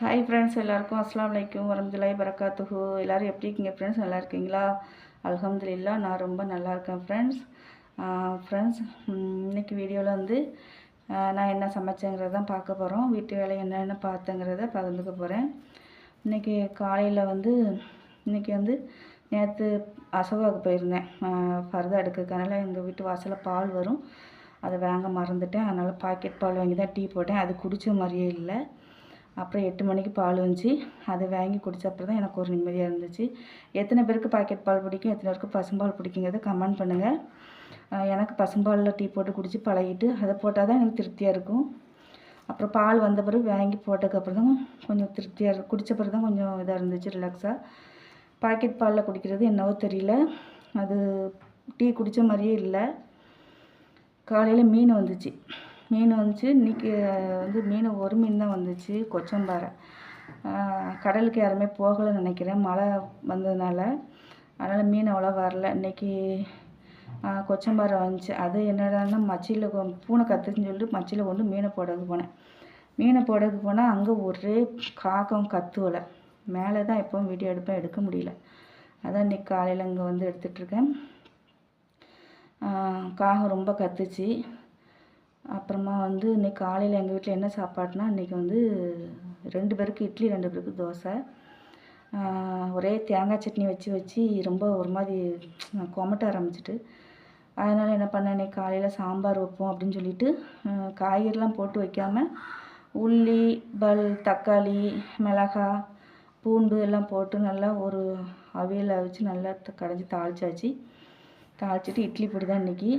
Hi friends எல்லாருக்கும் அஸ்லாம் வலைக்கும் வரமத்துலாய் வரகாத்துஹு எல்லோரும் எப்படி இருக்கீங்க ஃப்ரெண்ட்ஸ் நல்லா இருக்கீங்களா? அலமதுல்லா நான் ரொம்ப நல்லா இருக்கேன் ஃப்ரெண்ட்ஸ் ஃப்ரெண்ட்ஸ் இன்றைக்கி வீடியோவில் வந்து நான் என்ன சமைச்சேங்கிறத தான் பார்க்க போகிறோம் வீட்டு வேலை என்னென்ன பார்த்தேங்கிறத பகிர்ந்துக்க போகிறேன் இன்றைக்கி காலையில் வந்து இன்றைக்கி வந்து நேற்று அசோகாவுக்கு போயிருந்தேன். ஃபர்தா எடுக்கிறதுனால எங்கள் வீட்டு வாசலில் பால் வரும். அதை வாங்க மறந்துட்டேன். அதனால் பாக்கெட் பால் வாங்கி தான் டீ போட்டேன். அது குடித்த மாதிரியே இல்லை. அப்புறம் எட்டு மணிக்கு பால் வந்துச்சு. அதை வாங்கி குடித்த அப்புறம் தான் எனக்கு ஒரு நிம்மதியாக இருந்துச்சு. எத்தனை பேருக்கு பாக்கெட் பால் பிடிக்கும் எத்தனை பேருக்கு பசும்பால் பிடிக்குங்கிறத கமெண்ட் பண்ணுங்கள் எனக்கு பசும்பாலில் டீ போட்டு குடித்து பழகிட்டு அதை போட்டால் தான் எனக்கு திருப்தியாக இருக்கும். அப்புறம் பால் வந்த பிறகு வாங்கி போட்டதுக்கப்புறம் தான் கொஞ்சம் திருப்தியாக இருக்கும் குடித்த பிறகு தான் கொஞ்சம் இதாக இருந்துச்சு ரிலாக்ஸாக பாக்கெட் பாலில் குடிக்கிறது என்னவோ தெரியல. அது டீ குடித்த மாதிரியே இல்லை. காலையில் மீன் வந்துச்சு. மீன் வந்துச்சு. இன்றைக்கி வந்து மீன் ஒரு மீன் தான் வந்துச்சு கொச்சம்பாறை. கடலுக்கு யாருமே போகலைன்னு நினைக்கிறேன். மழை வந்ததுனால. அதனால் மீன் அவ்வளோ வரல. இன்றைக்கி கொச்சம்பாறை வந்துச்சு. அது என்னடான்னா மச்சியில் பூனை கத்துன்னு சொல்லிட்டு மச்சியில் கொண்டு மீனை போடக்கு போனேன். மீனை போடக்கு போனால் அங்கே ஒரே காக்கம் கத்துவலை. மேலே தான் எப்போவும் வீடியோ எடுப்பேன். எடுக்க முடியல. அதான் இன்றைக்கி காலையில் இங்கே வந்து எடுத்துகிட்ருக்கேன் காகம் ரொம்ப கத்துச்சு. அப்புறமா வந்து இன்றைக்கி காலையில் எங்கள் வீட்டில் என்ன சாப்பாடுனா இன்றைக்கி வந்து ரெண்டு பேருக்கு இட்லி ரெண்டு பேருக்கு தோசை. ஒரே தேங்காய் சட்னி வச்சு வச்சு ரொம்ப ஒரு மாதிரி கொமட்ட ஆரம்பிச்சிட்டு அதனால் என்ன பண்ணேன் இன்றைக்கி காலையில் சாம்பார் வைப்போம் அப்படின்னு சொல்லிட்டு காய்கறிலாம் போட்டு வைக்காமல் உள்ளி பல் தக்காளி மிளகாய் பூண்டு எல்லாம் போட்டு நல்லா ஒரு அவியலை வச்சு நல்லா கடைஞ்சி தாளிச்சாச்சு. தாளிச்சிட்டு இட்லி பொடி தான் இன்றைக்கி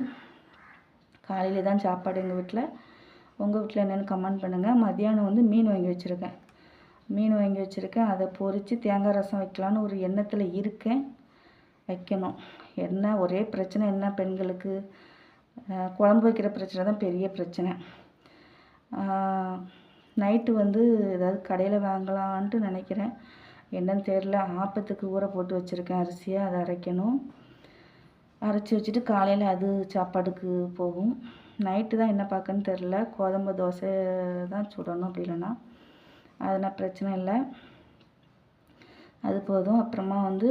காலையில் தான் சாப்பாடு எங்கள் வீட்டில் உங்கள் வீட்டில் என்னென்னு கமெண்ட் பண்ணுங்கள் மதியானம் வந்து மீன் வாங்கி வச்சுருக்கேன். மீன் வாங்கி வச்சுருக்கேன். அதை பொறித்து தேங்காய் ரசம் வைக்கலான்னு ஒரு எண்ணத்தில் இருக்கேன். வைக்கணும். என்ன? ஒரே பிரச்சனை என்ன பெண்களுக்கு? குழம்பு வைக்கிற பிரச்சனை தான் பெரிய பிரச்சனை. நைட்டு வந்து ஏதாவது கடையில் வாங்கலான்ட்டு நினைக்கிறேன். என்னன்னு தெரில ஆப்பத்துக்கு ஊற போட்டு வச்சுருக்கேன். அரிசியை அதை அரைக்கணும். அரைச்சி வச்சுட்டு காலையில் அது சாப்பாடுக்கு போகும். நைட்டு தான் என்ன பார்க்கன்னு தெரில கோதம்பு தோசை தான் சுடணும் அப்படி இல்லைன்னா. அதெல்லாம் பிரச்சனை இல்லை. அது போதும். அப்புறமா வந்து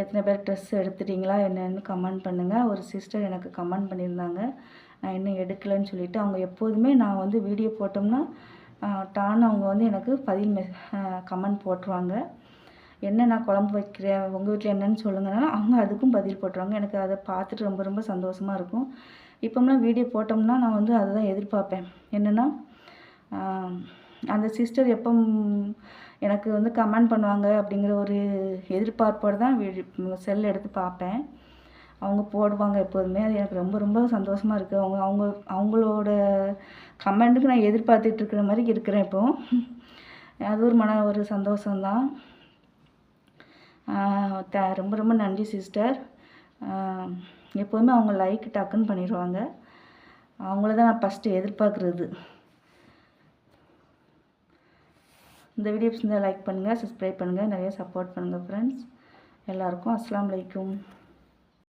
எத்தனை பேர் ட்ரெஸ் எடுத்துட்டிங்களா என்னென்னு கமெண்ட் பண்ணுங்கள் ஒரு சிஸ்டர் எனக்கு கமெண்ட் பண்ணியிருந்தாங்க. நான் இன்னும் எடுக்கலைன்னு சொல்லிவிட்டு அவங்க எப்போதுமே நான் வந்து வீடியோ போட்டோம்னா டான் அவங்க வந்து எனக்கு பதில் மெ கமெண்ட் போட்டுருவாங்க. என்ன நான் குழம்பு வைக்கிறேன் உங்கள் வீட்டில் என்னென்னு சொல்லுங்கன்னா அவங்க அதுக்கும் பதில் போட்டுருவாங்க. எனக்கு அதை பார்த்துட்டு ரொம்ப ரொம்ப சந்தோஷமாக இருக்கும். இப்போம்லாம் வீடியோ போட்டோம்னா நான் வந்து அதை தான் எதிர்பார்ப்பேன். என்னென்னா அந்த சிஸ்டர் எப்போ எனக்கு வந்து கமெண்ட் பண்ணுவாங்க அப்படிங்கிற ஒரு எதிர்பார்ப்போடு தான் செல் எடுத்து பார்ப்பேன். அவங்க போடுவாங்க எப்போதுமே. அது எனக்கு ரொம்ப ரொம்ப சந்தோஷமாக இருக்குது அவங்க அவங்க அவங்களோட கமெண்ட்டுக்கு நான் எதிர்பார்த்துட்டு இருக்கிற மாதிரி இருக்கிறேன் இப்போது அது ஒரு மன ஒரு சந்தோஷம்தான். ரொம்ப ரொம்ப நன்றி சிஸ்டர். எப்போதுமே அவங்க லைக் டக்குன்னு பண்ணிடுவாங்க. அவங்கள தான் நான் ஃபஸ்ட்டு எதிர்பார்க்குறது. இந்த வீடியோ இருந்தால் லைக் பண்ணுங்கள் சப்ஸ்கிரைப் பண்ணுங்கள் நிறைய சப்போர்ட் பண்ணுங்கள் ஃப்ரெண்ட்ஸ் எல்லாருக்கும் அஸ்லாம் வலைக்கும்